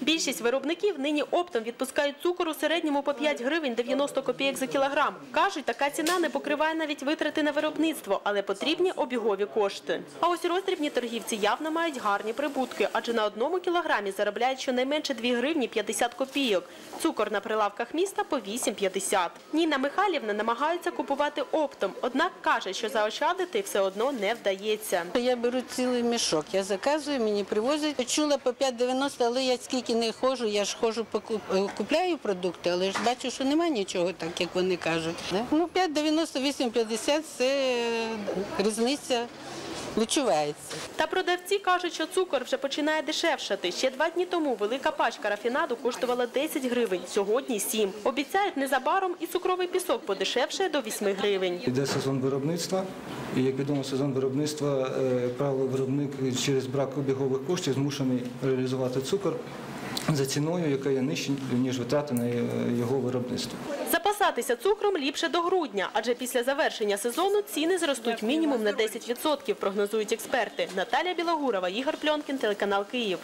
Більшість виробників нині оптом відпускають цукор у середньому по 5 гривень 90 копійок за кілограм. Кажуть, така ціна не покриває навіть витрати на виробництво, але потрібні обігові кошти. А ось роздрібні торгівці явно мають гарні прибутки, адже на одному кілограмі заробляють щонайменше 2 гривні 50 копійок. Цукор на прилавках міста по 8,50. Ніна Михайлівна намагається купувати оптом, однак каже, що заощадити все одно не вдається. Я беру цілий мішок, я заказую, мені привозять. Чула по 5,90, але я скільки не ходжу, я ж ходжу, е, купляю продукти, але ж бачу, що немає нічого, так як вони кажуть. Ну, 5,90, 8,50 – це е, різниця відчувається. Та продавці кажуть, що цукор вже починає дешевшати. Ще два дні тому велика пачка рафінаду коштувала 10 гривень, сьогодні 7. Обіцяють незабаром і цукровий пісок подешевше до 8 гривень. Іде сезон виробництва, і як відомо, сезон виробництва, е, правило, виробник через брак обігових коштів змушений реалізувати цукор за ціною, яка є нижча, ніж витрати на е, його виробництво. Запасатися цукром ліпше до грудня, адже після завершення сезону ціни зростуть мінімум на 10%, прогнозують експерти. Наталія Білогурова, Ігор Пльонкін, телеканал Київ.